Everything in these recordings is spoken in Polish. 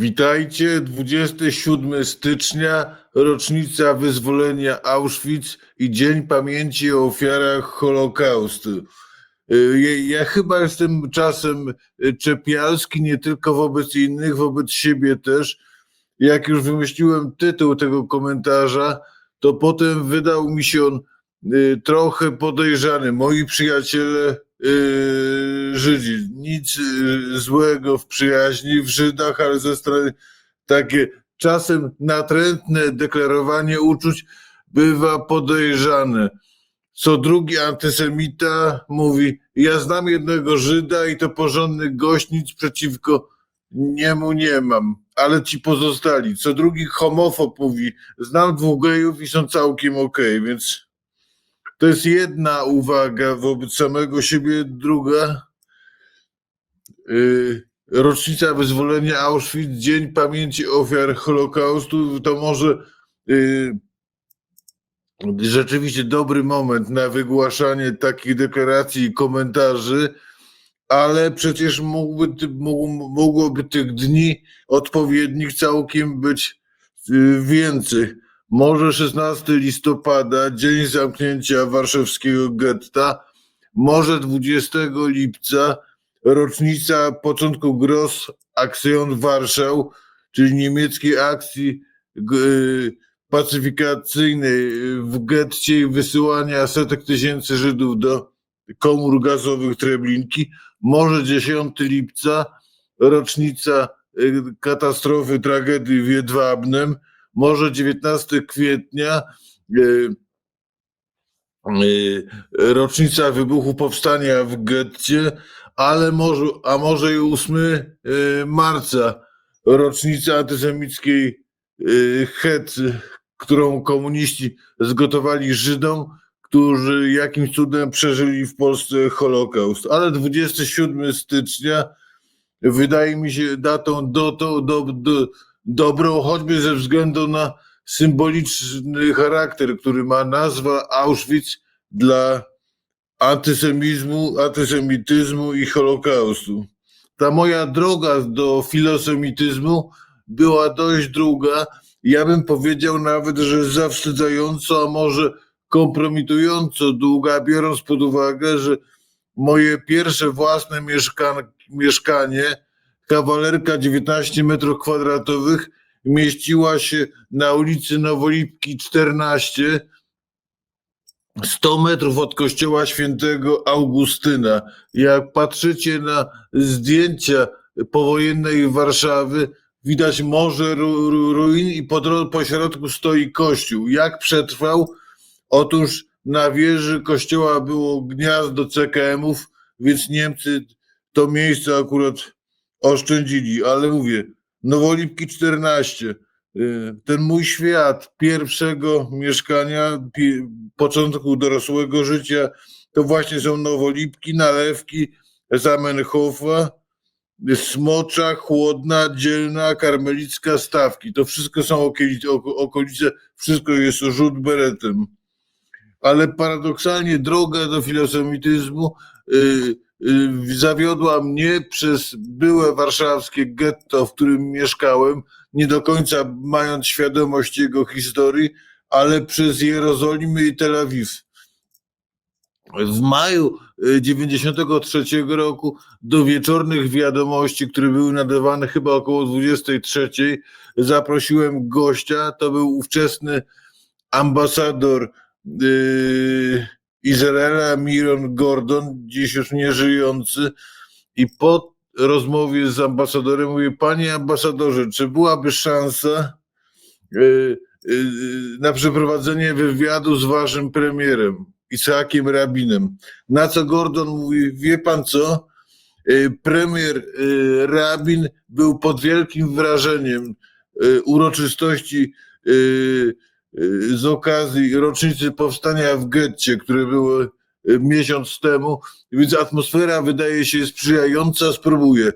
Witajcie, 27 stycznia, rocznica wyzwolenia Auschwitz i Dzień Pamięci o ofiarach Holokaustu. Y, Ja, ja chyba jestem czasem y, czepialski, nie tylko wobec innych, wobec siebie też. Jak już wymyśliłem tytuł tego komentarza, to potem wydał mi się on y, trochę podejrzany. Moi przyjaciele y, Żydzi, nic y, złego w przyjaźni w Żydach, ale ze strony takie czasem natrętne deklarowanie uczuć bywa podejrzane. Co drugi antysemita mówi, ja znam jednego Żyda i to porządny gość, nic przeciwko niemu nie mam, ale ci pozostali. Co drugi homofob mówi, znam dwóch gejów i są całkiem okej, więc to jest jedna uwaga wobec samego siebie. Druga, rocznica wyzwolenia Auschwitz, Dzień Pamięci Ofiar Holokaustu, to może yy, rzeczywiście dobry moment na wygłaszanie takich deklaracji i komentarzy, ale przecież mógłby, mogłoby tych dni odpowiednich całkiem być y, więcej. Może 16 listopada, dzień zamknięcia warszawskiego getta, może 20 lipca, rocznica początku Gross Aktion Warszał, czyli niemieckiej akcji y, pacyfikacyjnej w getcie i wysyłania setek tysięcy Żydów do komór gazowych Treblinki. Może 10 lipca, rocznica y, katastrofy, tragedii w Jedwabnem. Może 19 kwietnia, y, rocznica wybuchu powstania w getcie, ale może, a może i 8 y, marca, rocznica antysemickiej y, hecy, którą komuniści zgotowali Żydom, którzy jakimś cudem przeżyli w Polsce Holokaust. Ale 27 stycznia wydaje mi się datą do, do, do, do, dobrą, choćby ze względu na symboliczny charakter, który ma nazwa Auschwitz dla antysemizmu, antysemityzmu i Holokaustu. Ta moja droga do filosemityzmu była dość długa. Ja bym powiedział nawet, że zawstydzająco, a może kompromitująco długa, biorąc pod uwagę, że moje pierwsze własne mieszkan- mieszkanie, kawalerka 19 metrów kwadratowych, mieściła się na ulicy Nowolipki 14, 100 metrów od kościoła świętego Augustyna. Jak patrzycie na zdjęcia powojennej Warszawy, widać morze ru, ru, ruin i po, po środku stoi kościół. Jak przetrwał? Otóż na wieży kościoła było gniazdo CKM-ów, więc Niemcy to miejsce akurat oszczędzili, ale mówię, Nowolipki 14, y, ten mój świat pierwszego mieszkania, początku dorosłego życia, to właśnie są Nowolipki, Nalewki, Zamenhofa, Smocza, Chłodna, Dzielna, Karmelicka, Stawki. To wszystko są okolice, oko- okolice wszystko jest rzut beretem. Ale paradoksalnie droga do filosemityzmu y, y, zawiodła mnie przez byłe warszawskie getto, w którym mieszkałem, nie do końca mając świadomość jego historii, ale przez Jerozolimę i Tel Awiw. W maju y, 93 roku do wieczornych wiadomości, które były nadawane chyba około 23, zaprosiłem gościa. To był ówczesny ambasador y, Izraela Miron Gordon, dziś już nieżyjący. I po rozmowie z ambasadorem mówię, panie ambasadorze, czy byłaby szansa y, y, na przeprowadzenie wywiadu z waszym premierem, Isaakiem Rabinem? Na co Gordon mówi, wie pan co? Y, Premier Rabin był pod wielkim wrażeniem uroczystości z okazji rocznicy powstania w getcie, które były y, miesiąc temu, więc atmosfera wydaje się sprzyjająca, spróbuję.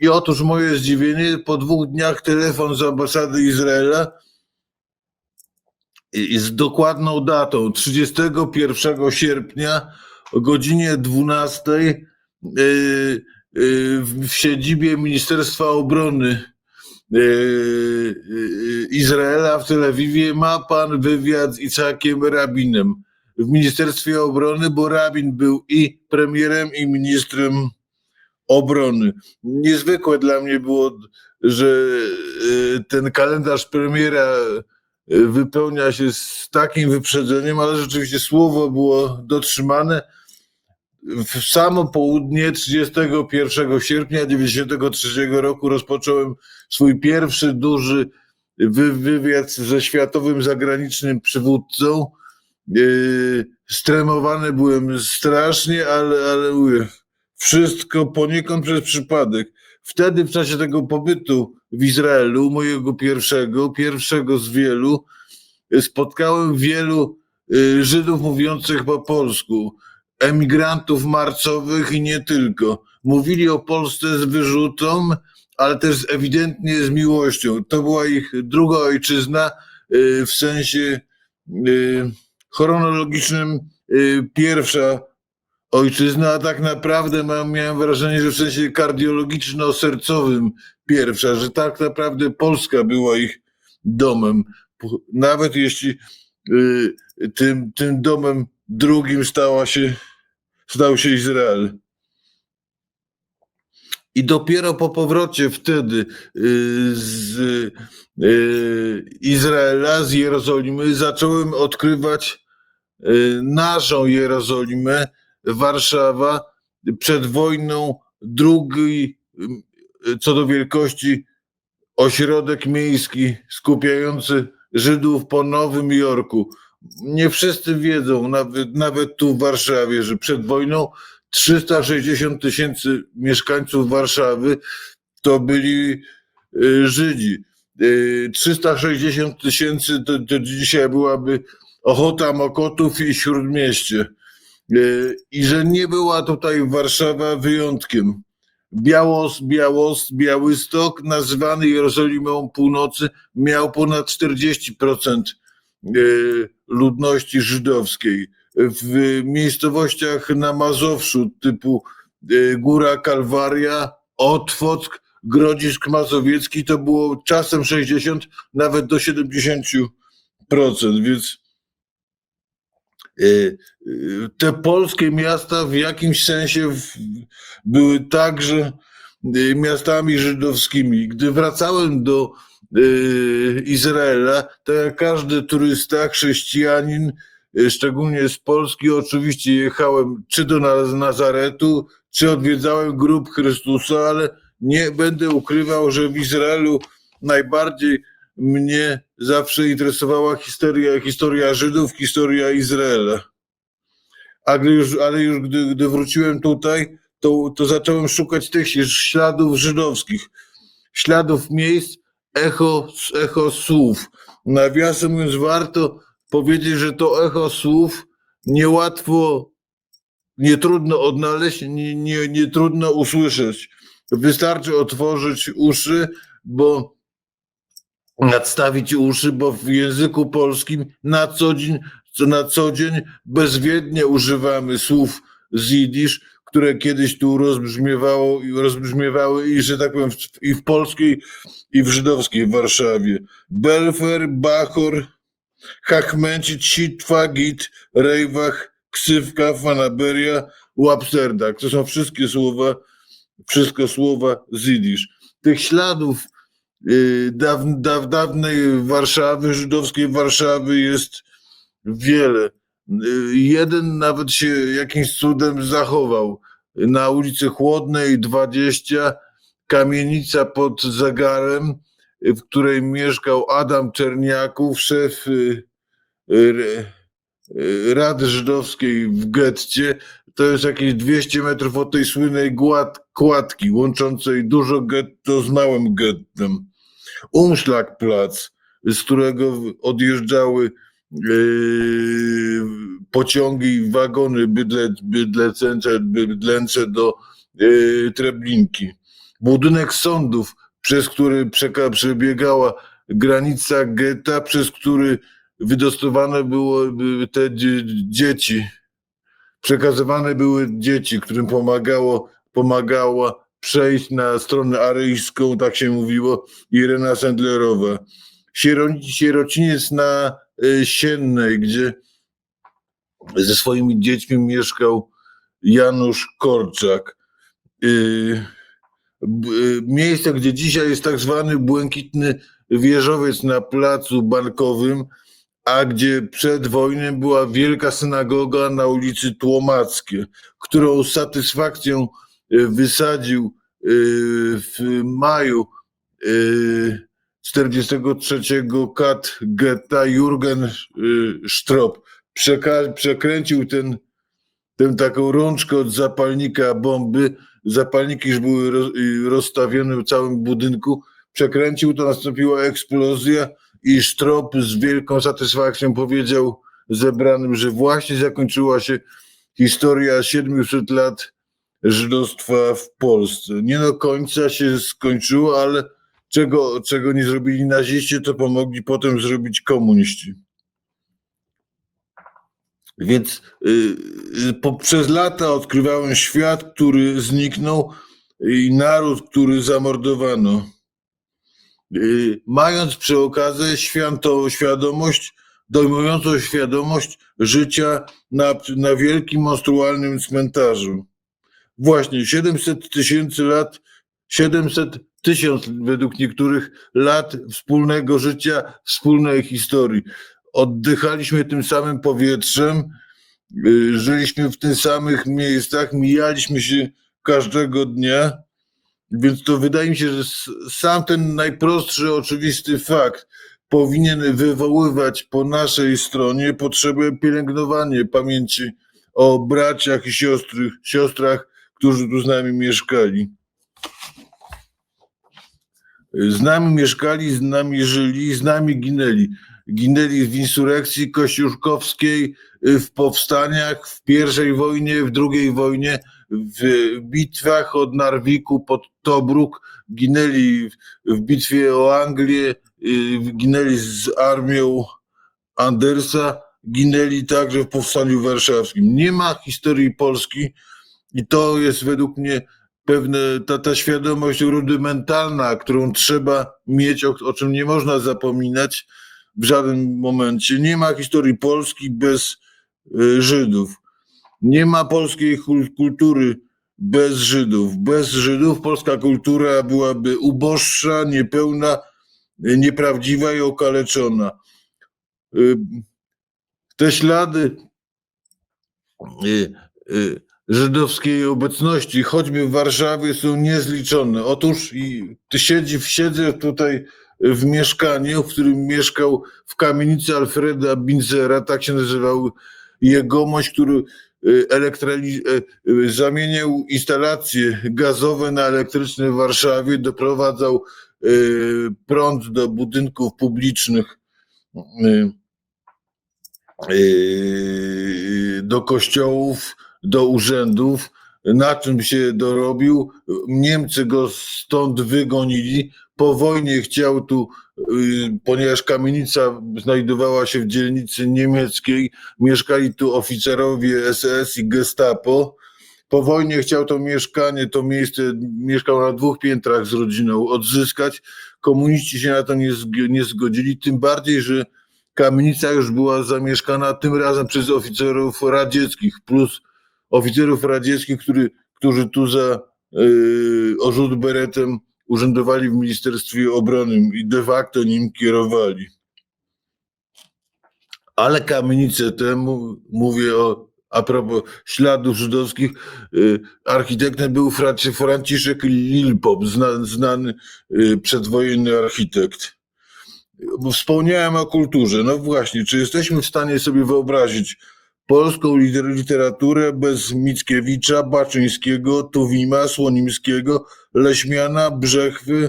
I otóż moje zdziwienie, po dwóch dniach telefon z ambasady Izraela z dokładną datą 31 sierpnia o godzinie 12 y, y, w siedzibie Ministerstwa Obrony Izraela w Tel Awiwie, ma pan wywiad z Isakiem Rabinem w Ministerstwie Obrony, bo Rabin był i premierem, i ministrem obrony. Niezwykłe dla mnie było, że ten kalendarz premiera wypełnia się z takim wyprzedzeniem, ale rzeczywiście słowo było dotrzymane. W samo południe 31 sierpnia 1993 roku rozpocząłem swój pierwszy duży wy- wywiad ze światowym zagranicznym przywódcą. Yy, Stremowany byłem strasznie, ale, ale mówię, wszystko poniekąd przez przypadek. Wtedy w czasie tego pobytu w Izraelu, mojego pierwszego, pierwszego z wielu, spotkałem wielu y, Żydów mówiących po polsku, emigrantów marcowych i nie tylko. Mówili o Polsce z wyrzutą, ale też ewidentnie z miłością. To była ich druga ojczyzna y, w sensie y, chronologicznym y, pierwsza ojczyzna, a tak naprawdę miałem wrażenie, że w sensie kardiologiczno-sercowym pierwsza, że tak naprawdę Polska była ich domem. Nawet jeśli tym, tym domem drugim stała się, stał się Izrael. I dopiero po powrocie wtedy y, z y, Izraela, z Jerozolimy, zacząłem odkrywać y, naszą Jerozolimę, Warszawa, przed wojną drugi co do wielkości ośrodek miejski skupiający Żydów po Nowym Jorku. Nie wszyscy wiedzą, nawet, nawet tu w Warszawie, że przed wojną 360 tysięcy mieszkańców Warszawy to byli y, Żydzi. Y, 360 tysięcy to, to dzisiaj byłaby Ochota Mokotów i Śródmieście. Y, I że nie była tutaj Warszawa wyjątkiem. Białos, Białos, Białystok, nazywany Jerozolimą Północy, miał ponad 40% y, ludności żydowskiej. W miejscowościach na Mazowszu typu y, Góra Kalwaria, Otwock, Grodzisk Mazowiecki to było czasem 60, nawet do 70%, więc y, y, te polskie miasta w jakimś sensie były także miastami żydowskimi. Gdy wracałem do Izraela, to jak każdy turysta, chrześcijanin, y, szczególnie z Polski, oczywiście jechałem czy do Naz- Nazaretu, czy odwiedzałem grób Chrystusa, ale nie będę ukrywał, że w Izraelu najbardziej mnie zawsze interesowała historia, historia Żydów, historia Izraela. A gdy już, ale już gdy, gdy wróciłem tutaj, to, to zacząłem szukać tych śladów żydowskich, śladów miejsc, echo, echo słów. Nawiasem mówiąc, warto powiedzieć, że to echo słów niełatwo, nie trudno odnaleźć, nie, nie, nie trudno usłyszeć. Wystarczy otworzyć uszy, bo nadstawić uszy, bo w języku polskim na co dzień, na co dzień bezwiednie używamy słów z jidysz, które kiedyś tu rozbrzmiewało, rozbrzmiewały i, że tak powiem, w- i w polskiej, i w żydowskiej Warszawie. Belfer, Bachor, Hachmęcit, Sitwa, Git, Rejwach, Ksywka, Fanaberia, Łapserdak. To są wszystkie słowa, wszystko słowa z. Tych śladów y, daw, daw, dawnej Warszawy, żydowskiej Warszawy jest wiele. Y, Jeden nawet się jakimś cudem zachował. Na ulicy Chłodnej 20, kamienica pod zegarem, w której mieszkał Adam Czerniaków, szef y, y, y, Rady Żydowskiej w getcie. To jest jakieś 200 metrów od tej słynnej gład, kładki łączącej dużo getto z małym gettem. Umschlagplatz, z którego odjeżdżały pociągi i wagony bydle, bydlecęce, bydlęce do yy, Treblinki. Budynek sądów, przez który przebiegała granica getta, przez który wydostowane było by te dzie- dzieci, przekazywane były dzieci, którym pomagało, pomagała przejść na stronę aryjską, tak się mówiło, Irena Sendlerowa. Siero- Sierociniec na Siennej, gdzie ze swoimi dziećmi mieszkał Janusz Korczak. Y, y, Miejsce, gdzie dzisiaj jest tak zwany błękitny wieżowiec na placu bankowym, a gdzie przed wojną była wielka synagoga na ulicy Tłomackie, którą z satysfakcją y, wysadził y, w maju y, 43 kat getta Jurgen y, Strop. Przeka- przekręcił ten, tę taką rączkę od zapalnika bomby. Zapalniki już były roz, y, rozstawione w całym budynku. Przekręcił to, nastąpiła eksplozja i Strop z wielką satysfakcją powiedział zebranym, że właśnie zakończyła się historia 700 lat żydostwa w Polsce. Nie do końca się skończyło, ale czego, czego nie zrobili naziści, to pomogli potem zrobić komuniści. Więc y, y, po, przez lata odkrywałem świat, który zniknął i naród, który zamordowano. Y, mając przy okazji świętą świadomość, dojmującą świadomość życia na, na wielkim, monstrualnym cmentarzu. Właśnie 700 tysięcy lat, 700 tysiąc według niektórych lat wspólnego życia, wspólnej historii. Oddychaliśmy tym samym powietrzem, y, żyliśmy w tych samych miejscach, mijaliśmy się każdego dnia, więc to wydaje mi się, że sam ten najprostszy, oczywisty fakt powinien wywoływać po naszej stronie potrzebę pielęgnowania pamięci o braciach i siostry, siostrach, którzy tu z nami mieszkali. Z nami mieszkali, z nami żyli, z nami ginęli. Ginęli w insurekcji kościuszkowskiej, y, w powstaniach, w pierwszej wojnie, w drugiej wojnie, w bitwach od Narwiku pod Tobruk, ginęli w- w bitwie o Anglię, y, ginęli z armią Andersa, ginęli także w powstaniu warszawskim. Nie ma historii Polski i to jest według mnie pewne, ta, ta świadomość rudymentalna, którą trzeba mieć, o, o czym nie można zapominać w żadnym momencie. Nie ma historii Polski bez y, Żydów. Nie ma polskiej kul- kultury bez Żydów. Bez Żydów polska kultura byłaby uboższa, niepełna, nieprawdziwa i okaleczona. Y, Te ślady y, y, żydowskiej obecności, choćby w Warszawie, są niezliczone. Otóż i siedzi, siedzę tutaj w mieszkaniu, w którym mieszkał w kamienicy Alfreda Binzera, tak się nazywał jegomość, który y, y, y, zamieniał instalacje gazowe na elektryczne w Warszawie, doprowadzał prąd do budynków publicznych. do kościołów, do urzędów, na czym się dorobił. Niemcy go stąd wygonili. Po wojnie chciał tu, yy, ponieważ kamienica znajdowała się w dzielnicy niemieckiej, mieszkali tu oficerowie SS i Gestapo. Po wojnie chciał to mieszkanie, to miejsce, mieszkał na dwóch piętrach z rodziną, odzyskać. Komuniści się na to nie, nie zgodzili, tym bardziej, że kamienica już była zamieszkana tym razem przez oficerów radzieckich, plus oficerów radzieckich, który, którzy tu za yy, orzut beretem urzędowali w Ministerstwie Obrony i de facto nim kierowali. Ale kamienice temu, mówię o, a propos śladów żydowskich, yy, architektem był Franci- Franciszek Lilpop, zna, znany yy, przedwojenny architekt. Wspomniałem o kulturze. No właśnie, czy jesteśmy w stanie sobie wyobrazić polską liter- literaturę bez Mickiewicza, Baczyńskiego, Tuwima, Słonimskiego, Leśmiana, Brzechwy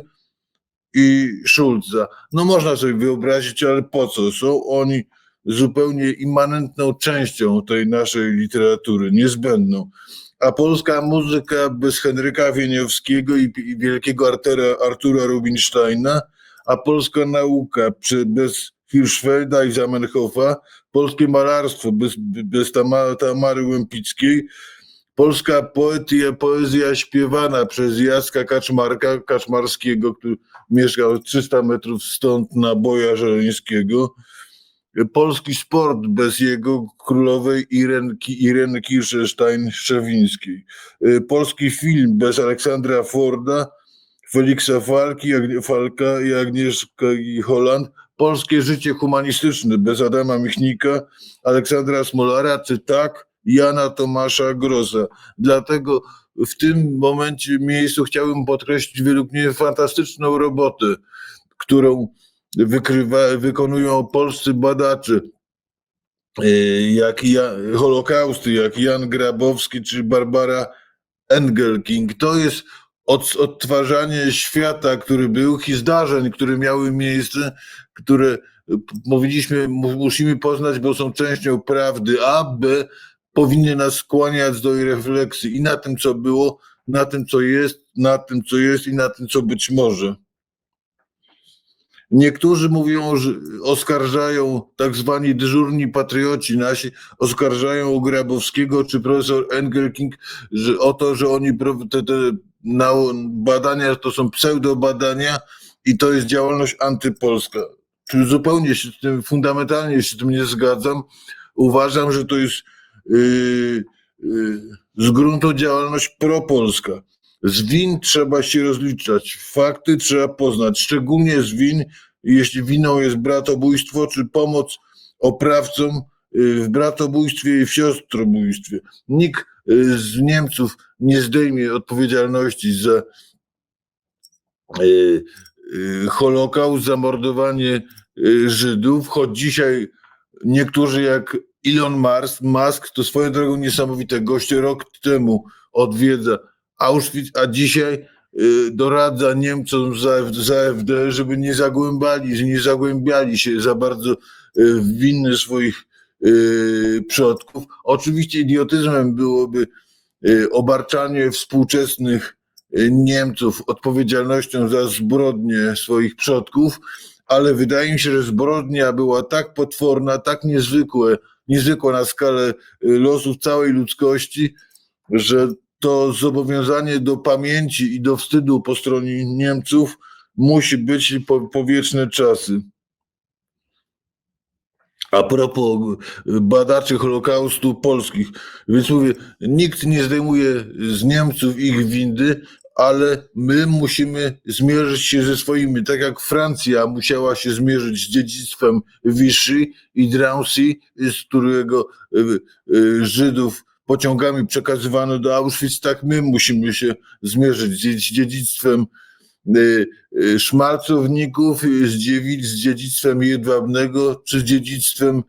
i Szulca? No można sobie wyobrazić, ale po co? Są oni zupełnie immanentną częścią tej naszej literatury, niezbędną. A polska muzyka bez Henryka Wieniawskiego i, i wielkiego Artera, Artura Rubinsteina, a polska nauka przy, bez Hirschfelda i Zamenhofa, polskie malarstwo bez, bez Tama, Tamary Łępickiej, polska poezja, poezja śpiewana przez Jacka Kaczmarka, Kaczmarskiego, który mieszkał 300 metrów stąd na Boja Żeleńskiego, polski sport bez jego królowej Irenki, Irenki Kirszestein-Szczewińskiej, polski film bez Aleksandra Forda, Feliksa Falki, Falka i Agnieszki Holland, polskie życie humanistyczne bez Adama Michnika, Aleksandra Smolara, czy tak Jana Tomasza Groza. Dlatego w tym momencie miejscu chciałbym podkreślić według mnie fantastyczną robotę, którą wykrywa, wykonują polscy badacze, y, jak ja, Holokausty, jak Jan Grabowski czy Barbara Engelking. To jest od, odtwarzanie świata, który był, i zdarzeń, które miały miejsce, które y, mówiliśmy, mu- musimy poznać, bo są częścią prawdy, a B powinny nas skłaniać do refleksji i na tym, co było, na tym, co jest, na tym, co jest i na tym, co być może. Niektórzy mówią, że oskarżają, tak zwani dyżurni patrioci nasi, oskarżają Grabowskiego czy profesor Engelking, że o to, że oni te, te badania to są pseudobadania i to jest działalność antypolska. Czy zupełnie się z tym, fundamentalnie się z tym nie zgadzam. Uważam, że to jest yy, yy, z gruntu działalność propolska. Z win trzeba się rozliczać, fakty trzeba poznać, szczególnie z win, jeśli winą jest bratobójstwo czy pomoc oprawcom y, w bratobójstwie i w siostrobójstwie. Nikt z Niemców nie zdejmie odpowiedzialności za y, y, Holokaust, zamordowanie y, Żydów, choć dzisiaj niektórzy jak Elon Musk, Musk to swoją drogą niesamowite. Goście rok temu odwiedza Auschwitz, a dzisiaj y, doradza Niemcom za AfD, żeby nie zagłębali, nie zagłębiali się za bardzo y, w winy swoich y, przodków. Oczywiście idiotyzmem byłoby y, obarczanie współczesnych y, Niemców odpowiedzialnością za zbrodnie swoich przodków, ale wydaje mi się, że zbrodnia była tak potworna, tak niezwykłe, niezwykła na skalę y, losów całej ludzkości, że to zobowiązanie do pamięci i do wstydu po stronie Niemców musi być po, po wieczne czasy. A propos y, badaczy Holokaustu polskich, więc mówię, nikt nie zdejmuje z Niemców ich windy, ale my musimy zmierzyć się ze swoimi, tak jak Francja musiała się zmierzyć z dziedzictwem Vichy i Drancy, z którego y, y, Żydów pociągami przekazywano do Auschwitz, tak my musimy się zmierzyć z dzie- z dziedzictwem y, y, szmalcowników, y, z, dziewic, z dziedzictwem jedwabnego, czy dziedzictwem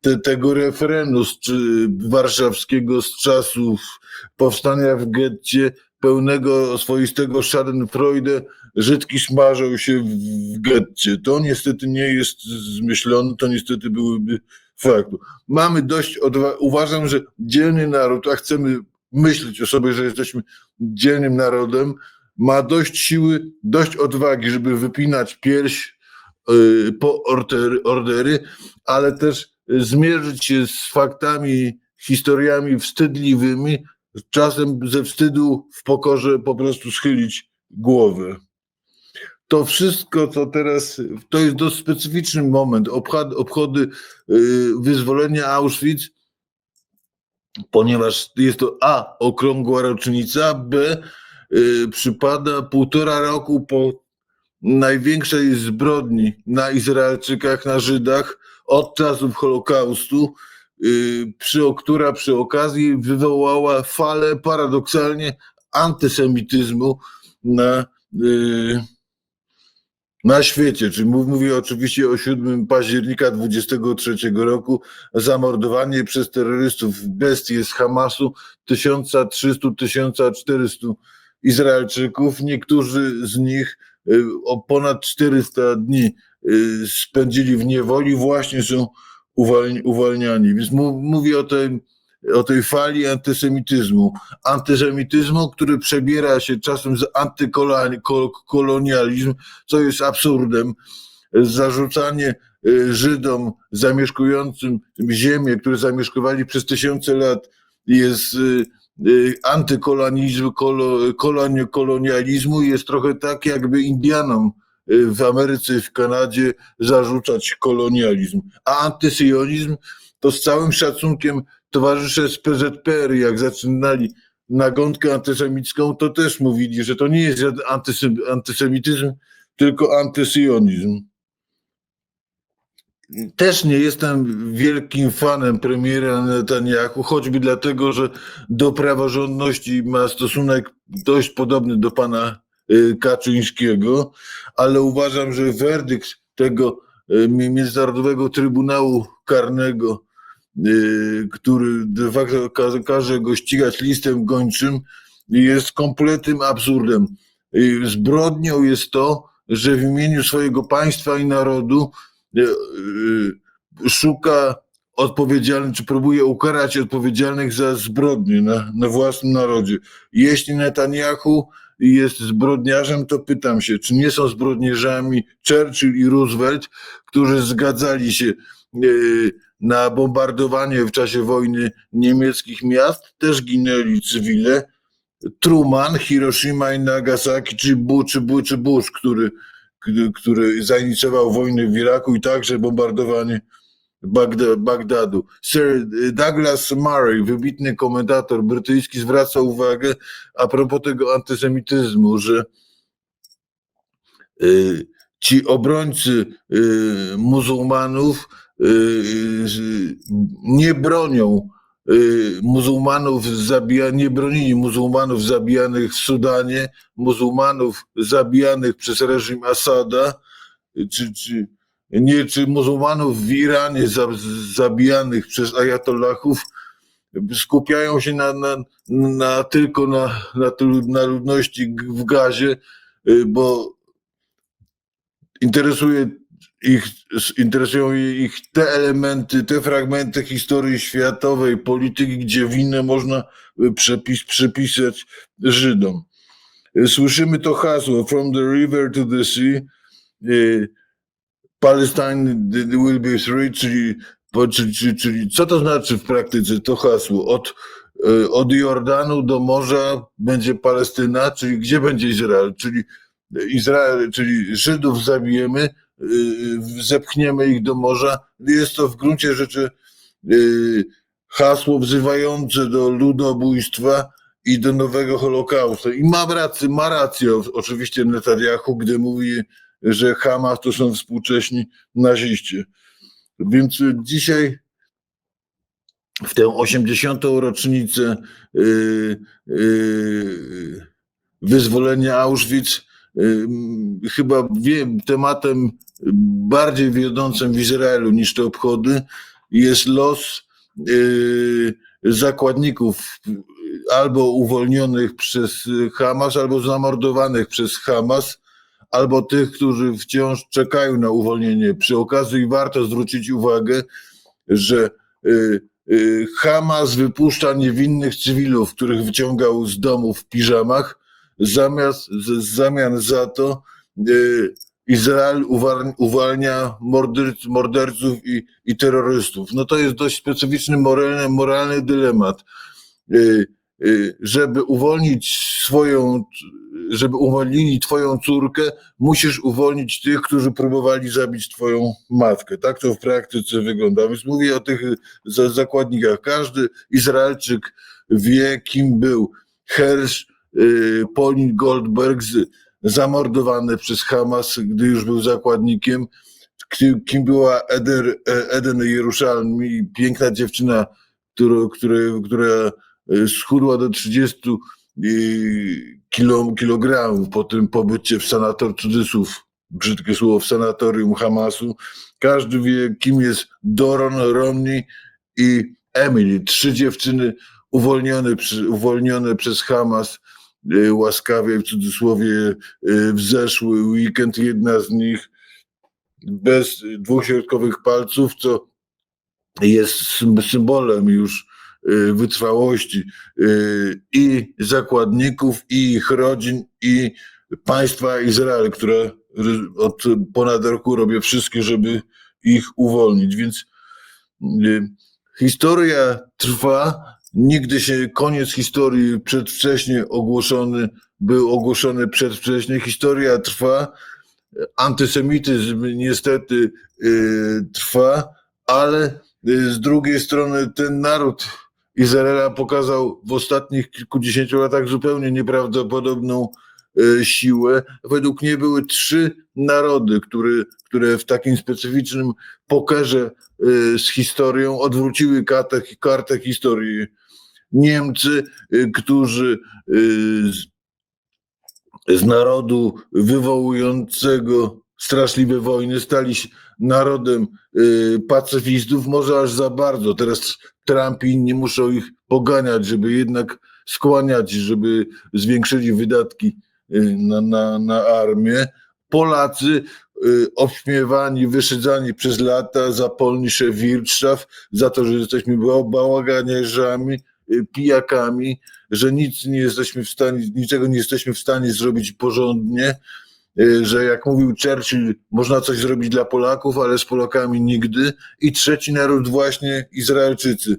te, tego referendum czy warszawskiego z czasów powstania w getcie, pełnego swoistego schadenfreude, Żydki smażą się w, getcie. To niestety nie jest zmyślone, to niestety byłyby fakty. Mamy dość odwa- uważam, że dzielny naród, a chcemy myśleć o sobie, że jesteśmy dzielnym narodem, ma dość siły, dość odwagi, żeby wypinać pierś y, po ordery, ordery, ale też zmierzyć się z faktami, historiami wstydliwymi, czasem ze wstydu w pokorze po prostu schylić głowę. To wszystko, co teraz, to jest dość specyficzny moment, obchody, obchody wyzwolenia Auschwitz, ponieważ jest to A, okrągła rocznica, B, przypada półtora roku po największej zbrodni na Izraelczykach, na Żydach od czasów Holokaustu, y, przy, która przy okazji wywołała falę paradoksalnie antysemityzmu na, y, na świecie. Czyli mów- mówię oczywiście o 7 października 23 roku, zamordowanie przez terrorystów bestie z Hamasu 1300-1400 Izraelczyków. Niektórzy z nich y, o ponad 400 dni y, spędzili w niewoli, właśnie są uwalni- uwalniani. Więc mówię o tej, o tej fali antysemityzmu. Antysemityzmu, który przebiera się czasem z antykolonializm, co jest absurdem. Zarzucanie y, Żydom zamieszkującym ziemię, które zamieszkowali przez tysiące lat, jest antykolonizmu, kolo, koloni- kolonializmu jest trochę tak, jakby Indianom y, w Ameryce w Kanadzie zarzucać kolonializm. A antysyjonizm to z całym szacunkiem towarzysze z PZPR, jak zaczynali nagonkę antysemicką, to też mówili, że to nie jest antysemityzm, tylko antysyjonizm. Też nie jestem wielkim fanem premiera Netanyahu, choćby dlatego, że do praworządności ma stosunek dość podobny do pana y, Kaczyńskiego, ale uważam, że werdykt tego y, mi- Międzynarodowego Trybunału Karnego, y, który de facto każe, go ścigać listem gończym, jest kompletnym absurdem. Zbrodnią jest to, że w imieniu swojego państwa i narodu szuka odpowiedzialnych, czy próbuje ukarać odpowiedzialnych za zbrodnie na, na własnym narodzie. Jeśli Netanyahu jest zbrodniarzem, to pytam się, czy nie są zbrodniarzami Churchill i Roosevelt, którzy zgadzali się y, na bombardowanie w czasie wojny niemieckich miast, też ginęli cywile. Truman, Hiroshima i Nagasaki, czy Bush, czy Bush, czy Bush który, który- zainicjował wojnę w Iraku i także bombardowanie Bagda, Bagdadu. Sir Douglas Murray, wybitny komentator brytyjski, zwraca uwagę a propos tego antysemityzmu, że y, ci obrońcy y, muzułmanów y, nie bronią muzułmanów zabija, nie bronili muzułmanów zabijanych w Sudanie, muzułmanów zabijanych przez reżim Asada, czy, czy nie, czy muzułmanów w Iranie za, zabijanych przez ajatollahów, skupiają się na, na, na tylko na, na, na ludności w gazie, y, bo interesuje ich, interesują ich te elementy, te fragmenty historii światowej, polityki, gdzie winę można y, przepis, przypisać Żydom. Y, Słyszymy to hasło From the river to the sea, y, Palestine will be free, czyli, czyli, czyli, co to znaczy w praktyce to hasło? Od, y, od Jordanu do morza będzie Palestyna, czyli gdzie będzie Izrael? Czyli Izrael, czyli Żydów zabijemy, y, zepchniemy ich do morza. Jest to w gruncie rzeczy y, hasło wzywające do ludobójstwa i do nowego Holokaustu. I ma rację, ma rację oczywiście Netanyahu, gdy mówi, że Hamas to są współcześni naziści. Więc y, dzisiaj w tę 80. rocznicę y, y, wyzwolenia Auschwitz, y, chyba wiem, tematem bardziej wiodącym w Izraelu niż te obchody jest los y, zakładników albo uwolnionych przez Hamas, albo zamordowanych przez Hamas, albo tych, którzy wciąż czekają na uwolnienie. Przy okazji warto zwrócić uwagę, że y, y, Hamas wypuszcza niewinnych cywilów, których wyciągał z domów w piżamach, zamiast, z, zamian za to y, Izrael uwalnia morderc, morderców i, i terrorystów. No to jest dość specyficzny moralny, moralny dylemat. Y, y, Żeby uwolnić swoją, żeby uwolnili twoją córkę, musisz uwolnić tych, którzy próbowali zabić twoją matkę. Tak to w praktyce wygląda. Więc mówię o tych za- zakładnikach. Każdy Izraelczyk wie, kim był Hersz, y, Pauline Goldberg, zamordowany przez Hamas, gdy już był zakładnikiem. Kim, była Eder, e, Eden Jerusalem, piękna dziewczyna, która, która, y, schudła do 30 y, kilo, kilogramów po tym pobycie w sanator cudzysłów, brzydkie słowo, w sanatorium Hamasu. Każdy wie, kim jest Doron, Romney i Emily. Trzy dziewczyny uwolnione, uwolnione przez Hamas łaskawie, w cudzysłowie, y, w zeszły weekend. Jedna z nich bez dwóch środkowych palców, co jest sym- symbolem już y, wytrwałości y, i zakładników, i ich rodzin, i państwa Izrael, które od ponad roku robię wszystkie, żeby ich uwolnić. Więc y, historia trwa. Nigdy się koniec historii przedwcześnie ogłoszony, był ogłoszony przedwcześnie. Historia trwa, antysemityzm niestety y, trwa, ale y, z drugiej strony ten naród Izraela pokazał w ostatnich kilkudziesięciu latach zupełnie nieprawdopodobną y, siłę. Według mnie były trzy narody, które, które w takim specyficznym pokerze y, z historią odwróciły kartę, kartę historii. Niemcy, y, którzy y, z, narodu wywołującego straszliwe wojny stali się narodem y, pacyfistów, może aż za bardzo. Teraz Trump i inni muszą ich poganiać, żeby jednak skłaniać, żeby zwiększyli wydatki na, na, na armię. Polacy obśmiewani, wyszydzani przez lata za polnische Wirtschaft, za to, że jesteśmy ba- bałaganiarzami, y, pijakami, że nic nie jesteśmy w stanie, niczego nie jesteśmy w stanie zrobić porządnie, y, że jak mówił Churchill, można coś zrobić dla Polaków, ale z Polakami nigdy. I trzeci naród właśnie Izraelczycy,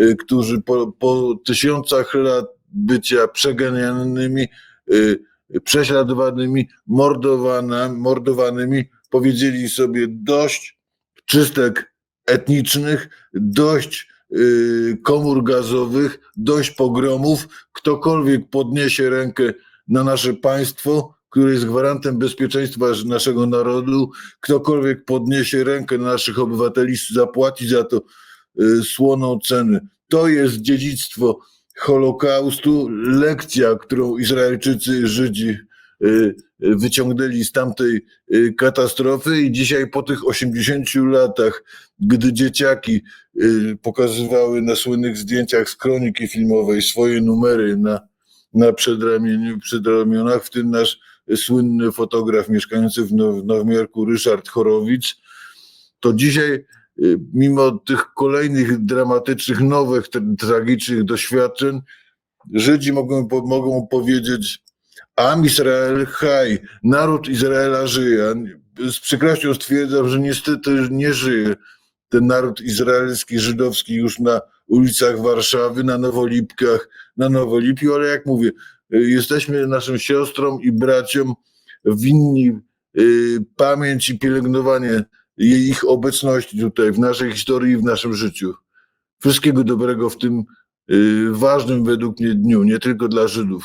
y, którzy po, po tysiącach lat bycia przeganianymi, y, prześladowanymi, mordowanymi, powiedzieli sobie dość czystek etnicznych, dość y, komór gazowych, dość pogromów. Ktokolwiek podniesie rękę na nasze państwo, które jest gwarantem bezpieczeństwa naszego narodu, ktokolwiek podniesie rękę na naszych obywateli, zapłaci za to y, słoną cenę. To jest dziedzictwo Holokaustu, lekcja, którą Izraelczycy, Żydzi y, y, wyciągnęli z tamtej y, katastrofy i dzisiaj po tych 80 latach, gdy dzieciaki y, pokazywały na słynnych zdjęciach z kroniki filmowej swoje numery na, na przedramieniu, przedramionach, w tym nasz słynny fotograf mieszkający w Now- w Nowym Jorku, Ryszard Chorowicz, to dzisiaj y, mimo tych kolejnych dramatycznych, nowych, tra- tragicznych doświadczeń, Żydzi mogą, mogą powiedzieć Am Izrael Chaj, naród Izraela żyje. Z przykrością stwierdzam, że niestety nie żyje ten naród izraelski, żydowski już na ulicach Warszawy, na Nowolipkach, na Nowolipiu, ale jak mówię, jesteśmy naszym siostrom i braciom winni y, pamięć i pielęgnowanie ich obecności tutaj w naszej historii i w naszym życiu. Wszystkiego dobrego w tym y, ważnym według mnie dniu, nie tylko dla Żydów.